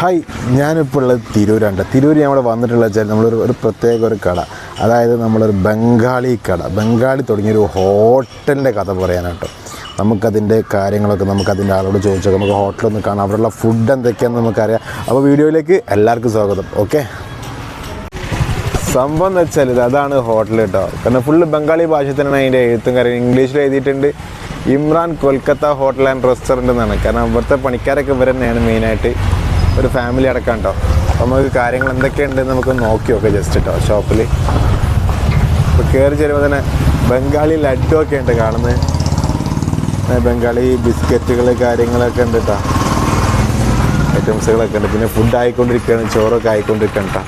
Hi ഞാനിപ്പോൾ ഉള്ളത് തിരൂരാണ്ട് തിരൂർ നമ്മൾ വന്നിട്ടുള്ള വെച്ചാൽ നമ്മളൊരു ഒരു പ്രത്യേക ഒരു കട. അതായത് നമ്മളൊരു ബംഗാളി കട. ബംഗാളി തുടങ്ങിയൊരു ഹോട്ടലിന്റെ കഥ പറയാനാട്ടോ നമുക്കതിന്റെ കാര്യങ്ങളൊക്കെ നമുക്കതിന്റെ ആളോട് ചോദിച്ചാൽ നമുക്ക് ഹോട്ടലൊന്ന് കാണാം. അവിടെയുള്ള ഫുഡ് എന്തൊക്കെയാണെന്ന് നമുക്കറിയാം. അപ്പോൾ വീഡിയോയിലേക്ക് എല്ലാവർക്കും സ്വാഗതം. ഓക്കെ സംഭവം എന്ന് വെച്ചാൽ ഇത് അതാണ് ഹോട്ടൽ കേട്ടോ. കാരണം ഫുള്ള് ബംഗാളി ഭാഷ തന്നെയാണ് അതിന്റെ എഴുത്തും കാര്യം ഇംഗ്ലീഷിൽ എഴുതിയിട്ടുണ്ട് Imran Kolkata hotel and restaurant എന്നാണ്. കാരണം ഇവിടുത്തെ പണിക്കാരൊക്കെ ഇവർ തന്നെയാണ് മെയിനായിട്ട് ഒരു ഫാമിലി അടക്കം കേട്ടോ നമുക്ക് കാര്യങ്ങൾ എന്തൊക്കെയുണ്ട് നമുക്ക് നോക്കി നോക്കാം ജസ്റ്റ് കേട്ടോ ഷോപ്പിൽ ഇപ്പോൾ കയറി ചെല്ലുമ്പോൾ തന്നെ ബംഗാളി ലഡുവൊക്കെ ഉണ്ട് കാണുന്നത് ബംഗാളി ബിസ്ക്കറ്റുകൾ കാര്യങ്ങളൊക്കെ ഉണ്ട് കേട്ടോ ഐറ്റംസുകളൊക്കെ ഉണ്ട്. പിന്നെ ഫുഡ് ആയിക്കൊണ്ടിരിക്കുകയാണ് ചോറൊക്കെ ആയിക്കൊണ്ടിരിക്കുകയാണ് കേട്ടോ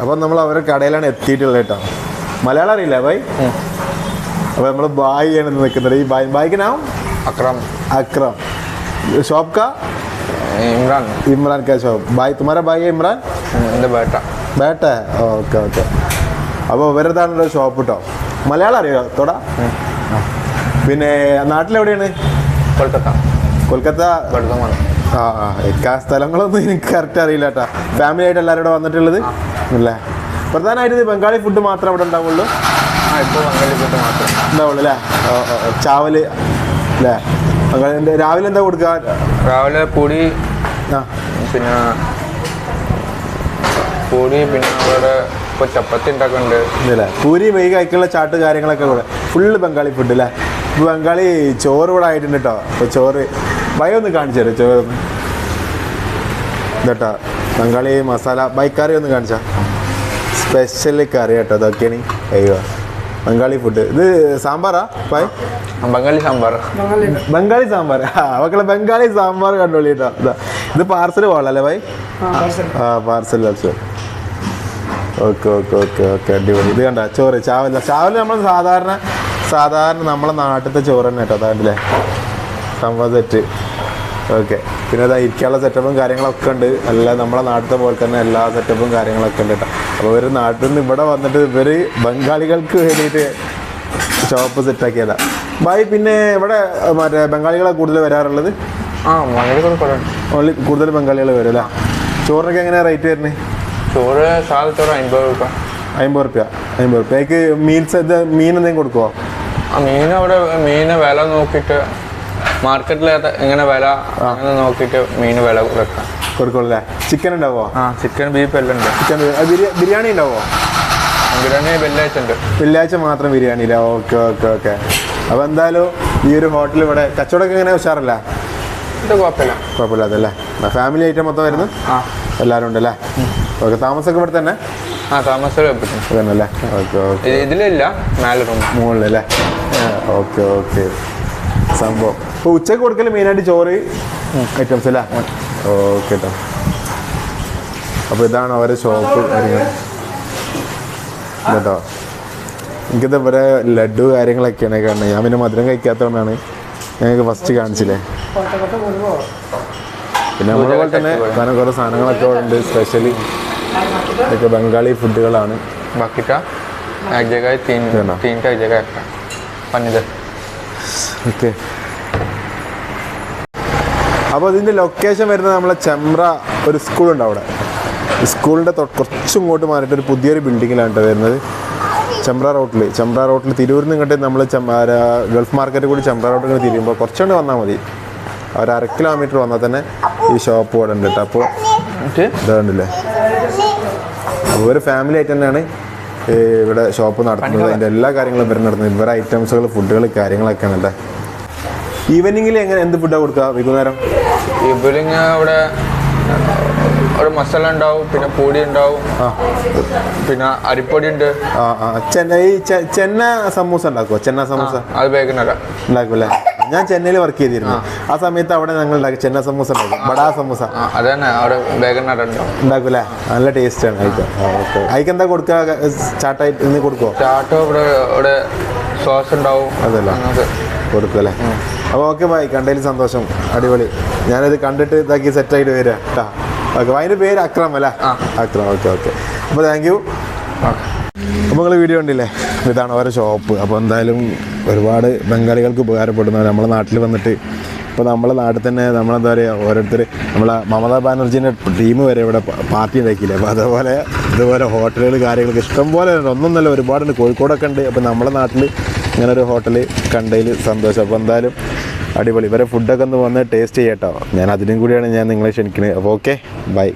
അപ്പം നമ്മൾ അവരുടെ കടയിലാണ് എത്തിയിട്ടുള്ളത് കേട്ടോ മലയാളം അറിയില്ല ബൈ അപ്പോൾ നമ്മൾ ബായി ആണ് നിൽക്കുന്നത്. ഈ ബായ് ബായിക്ക് അക്രം. അക്രം. शॉप का इमरान इमरान का शॉप भाई तुम्हारा भाई है इमरान എൻ്റെ ബേട്ട ബേട്ട ഓക്കെ ഓക്കെ അപ്പോൾ ഇവരതാണ് ഷോപ്പ് കേട്ടോ മലയാളം അറിയോ തൊട പിന്നെ നാട്ടിലെവിടെയാണ് കൊൽക്കത്ത കൊൽക്കത്ത ബർദമാൻ ആ ആ എനിക്ക് ആ സ്ഥലങ്ങളൊന്നും എനിക്ക് കറക്റ്റ് അറിയില്ല കേട്ടോ ഫാമിലി ആയിട്ട് എല്ലാവരും ഇവിടെ വന്നിട്ടുള്ളത് അല്ലേ പ്രധാനമായിട്ട് ഇത് ബംഗാളി ഫുഡ് മാത്രമേ ഇവിടെ ഉണ്ടാവുള്ളൂ ആ ഇപ്പോൾ ബംഗാളി ഫുഡ് മാത്രം ഉണ്ടാവുള്ളൂ അല്ലേ ഓ, ഓ, ഓ. ചാവല് അല്ലേ ബംഗാളിൻ്റെ രാവിലെ എന്താ കൊടുക്കുക രാവിലെ പൊടി പിന്നെ പൂരി പിന്നെ അവിടെ ഇപ്പോൾ ചപ്പാത്തി ഉണ്ടാക്കുന്നുണ്ട് പൂരി വൈകി കഴിക്കുള്ള ചാട്ട് കാര്യങ്ങളൊക്കെ കൂടെ ഫുള്ള് ബംഗാളി ഫുഡ് അല്ലേ ഇപ്പോൾ ബംഗാളി ചോറ് ഇവിടെ ആയിട്ടുണ്ട് കേട്ടോ അപ്പോൾ ചോറ് ഭയം ഒന്ന് കാണിച്ചു തരാം? ചോറ് ഇതട്ടോ ബംഗാളി മസാല ബൈക്കറി ഒന്ന് കാണിച്ചാ? സ്പെഷ്യൽ കറി കേട്ടോ ഇതൊക്കെയാണ്. അയ്യോ. ബംഗാളി ഫുഡ് ഇത് സാമ്പാറാ? പായ് ബംഗാളി സാമ്പാർ. ബംഗാളി സാമ്പാർ. ആ മക്കളെ ബംഗാളി സാമ്പാർ കണ്ടോളി കേട്ടോ ഇതാ പാർസൽ പോകണല്ലേ പായ് ആ പാർസൽ വെച്ചു ഓക്കെ ഓക്കെ ഓക്കെ ഓക്കെ അടിപൊളി. ഇത് കണ്ട ചോറ് ചാവല്ല. ചാവൽ നമ്മൾ സാധാരണ സാധാരണ നമ്മളെ നാട്ടിലത്തെ ചോറ് തന്നെ കേട്ടോ അതാണ്ടല്ലേ സംഭവം സെറ്റ്. ഓക്കെ. പിന്നെ അതാ ഇരിക്കാനുള്ള സെറ്റപ്പും കാര്യങ്ങളൊക്കെ ഉണ്ട്. അല്ല നമ്മളെ നാട്ടിലത്തെ പോലെ തന്നെ എല്ലാ സെറ്റപ്പും കാര്യങ്ങളൊക്കെ ഉണ്ട് കേട്ടോ അപ്പോൾ ഇവർ നാട്ടിൽ നിന്ന് ഇവിടെ വന്നിട്ട് ഇവർ ബംഗാളികൾക്ക് വേണ്ടിയിട്ട് ഷോപ്പ് സെറ്റാക്കിയതാ ഭായി പിന്നെ ഇവിടെ മറ്റേ ബംഗാളികളെ കൂടുതൽ വരാറുള്ളത്? ആ ഓൺലി കൂടുതൽ ബംഗാളികൾ വരും അല്ലേ? ചോറിനൊക്കെ എങ്ങനെയാണ് റേറ്റ് വരുന്നത് ചോറ് സാധാ ചോറ് അമ്പത് രൂപ. അമ്പത് റുപ്യ അമ്പത് റുപ്യ. അതിക്ക് മീൽസ് ഇത് മീൻ എന്തെങ്കിലും കൊടുക്കുമോ ആ മീൻ അവിടെ മീൻ വില നോക്കിയിട്ട് മാർക്കറ്റിൽ എങ്ങനെ വില അങ്ങനെ നോക്കിയിട്ട് മീൻ വില വെക്കാം കൊടുക്കുമല്ലേ ചിക്കൻ ഉണ്ടാവോ? ആ ചിക്കൻ ബീഫ് എല്ലാം ഉണ്ട്. ചിക്കൻ ബിരിയാണി ഉണ്ടാവോ? ബിരിയാണി വെള്ളിയാഴ്ച ഉണ്ട്. വെള്ളിയാഴ്ച മാത്രം ബിരിയാണി ഇല്ല? Okay okay okay. അപ്പോൾ എന്തായാലും ഈ ഒരു ഹോട്ടലിൽ ഇവിടെ കച്ചവടമൊക്കെ എങ്ങനെ ഉഷാറല്ല? കുഴപ്പമില്ല. കുഴപ്പമില്ലാതല്ലേ ഫാമിലി ഐറ്റം മൊത്തം വരുന്നു. ആ. എല്ലാവരും ഉണ്ടല്ലേ? ഓക്കെ താമസമൊക്കെ ഇവിടെ തന്നെ? ആ താമസം പറ്റും തന്നെയല്ലേ ഓക്കെ ഓക്കെ. ഇതിലില്ല മുകളിലല്ലേ? Okay okay. സംഭവം. ഇപ്പോൾ ഉച്ചയ്ക്ക് കൊടുക്കൽ മെയിനായിട്ട് ചോറ് ഐറ്റംസ് അല്ലേ? ഓക്കെ കേട്ടോ അപ്പോൾ ഇതാണ് അവരെ ഷോപ്പ് കാര്യങ്ങൾ കേട്ടോ എനിക്കിത് ഇവരെ ലഡു കാര്യങ്ങളൊക്കെയാണ് കാണുന്നത് ഞാൻ പിന്നെ മധുരം കഴിക്കാത്തതുകൊണ്ടാണ് ഞങ്ങൾക്ക് ഫസ്റ്റ് കാണിച്ചില്ലേ. പിന്നെ നമ്മളെ പോലെ തന്നെ കാരണം കുറേ സാധനങ്ങളൊക്കെ ഉണ്ട് സ്പെഷ്യലി ഇതൊക്കെ ബംഗാളി ഫുഡുകളാണ്. बाकी അപ്പോൾ ഇതിന്റെ ലൊക്കേഷൻ വരുന്നത് നമ്മളെ ചെമ്പ്ര ഒരു സ്കൂളുണ്ട് അവിടെ. സ്കൂളിന്റെ കുറച്ചും ഇങ്ങോട്ട് മാറിയിട്ട് ഒരു പുതിയൊരു ബിൽഡിങ്ങിലാണ് കേട്ടോ വരുന്നത്. ചെമ്പ്ര റോട്ടിൽ ചെമ്പ്ര റോട്ടിൽ തിരൂരിൽ നിന്ന് ഇങ്ങോട്ട് നമ്മൾ ഗൾഫ് മാർക്കറ്റ് കൂടി ചെമ്പ്ര റോട്ടിൽ നിന്ന് തിരിയുമ്പോൾ കുറച്ചുകൊണ്ട് വന്നാൽ മതി. ഒരു അര കിലോമീറ്റർ വന്നാൽ തന്നെ ഈ ഷോപ്പ് ഇവിടെ ഉണ്ട് കേട്ടോ അപ്പോൾ ഇതുണ്ടല്ലേ അപ്പോൾ ഒരു ഫാമിലി ആയിട്ട് തന്നെയാണ് ഇവിടെ ഷോപ്പ് നടത്തുന്നത്. അതിന്റെ എല്ലാ കാര്യങ്ങളും ഇവർ നടത്തുന്നത്. ഇവരെ ഐറ്റംസുകൾ ഫുഡുകൾ കാര്യങ്ങളൊക്കെയാണ് കേട്ടോ ഈവനിങ്ങിൽ എങ്ങനെ എന്ത് ഫുഡാണ് കൊടുക്കുക വൈകുന്നേരം? ഇവരിങ്ങ അവിടെ ഒരു മസാല ഉണ്ടാവും പിന്നെ പൊടി ഉണ്ടാവും പിന്നെ അരിപ്പൊടി ഉണ്ട്. ചെന്ന ചെന്ന സമൂസ ഉണ്ടാക്കുമോ ചെന്ന സമൂസ? അത് ബേക്കുന്നല്ല ഉണ്ടാക്കുമല്ലേ ഞാൻ ചെന്നൈയിൽ വർക്ക് ചെയ്തിരുന്നു. ആ. സമയത്ത് അവിടെ ഞങ്ങൾ ഉണ്ടാക്കി ചെന്ന സമൂസ ഉണ്ടാക്കും. ബടാ സമൂസ. അത് തന്നെ. അവിടെ ബേക്കുന്നറ ഉണ്ടാവും ഉണ്ടാക്കൂലേ. നല്ല ടേസ്റ്റ് ആണ് അതിക്ക് എന്താ കൊടുക്കുക ചാട്ടായിട്ട് ഇന്ന് കൊടുക്കുമോ ചാട്ടോ ഇവിടെ ഇവിടെ സോസ് ഉണ്ടാവും. അതല്ല. കൊടുക്കും അല്ലേ അപ്പോൾ ഓക്കെ ബൈ കണ്ടതിൽ സന്തോഷം. അടിപൊളി. ഞാനത് കണ്ടിട്ട് ഇതാക്കി സെറ്റായിട്ട് വരിക കേട്ടോ ഓക്കെ അതിന്റെ പേര് അക്രം അല്ലേ? Akram okay okay. അപ്പോൾ താങ്ക് യു അപ്പോൾ നിങ്ങൾ വീഡിയോ കണ്ടില്ലേ? ഇതാണ് ഓരോ ഷോപ്പ് അപ്പോൾ എന്തായാലും ഒരുപാട് ബംഗാളികൾക്ക് ഉപകാരപ്പെടുന്നവർ നമ്മളെ നാട്ടിൽ വന്നിട്ട് ഇപ്പോൾ നമ്മളെ നാട്ടിൽ തന്നെ നമ്മളെന്താ പറയുക ഓരോരുത്തർ നമ്മളെ മമതാ ബാനർജീന്റെ ടീം വരെ ഇവിടെ പാർട്ടി ഉണ്ടാക്കിയില്ലേ? അപ്പോൾ അതേപോലെ ഇതുപോലെ ഹോട്ടലുകൾ കാര്യങ്ങളൊക്കെ ഇഷ്ടംപോലെ ഉണ്ട്. ഒന്നൊന്നല്ല ഒരുപാടുണ്ട്. കോഴിക്കോടൊക്കെ ഉണ്ട്. അപ്പോൾ നമ്മളെ നാട്ടിൽ ഇങ്ങനെ ഒരു ഹോട്ടൽ കണ്ടതിൽ സന്തോഷം. അപ്പോൾ എന്തായാലും അടിപൊളി. ഇവരെ ഫുഡൊക്കെ ഒന്ന് വന്ന് ടേസ്റ്റ് ചെയ്യട്ടോ. ഞാൻ അതിനും കൂടിയാണ് ഞാൻ നിങ്ങളെ ക്ഷണിക്കുന്നത് അപ്പോൾ ഓക്കെ ബൈ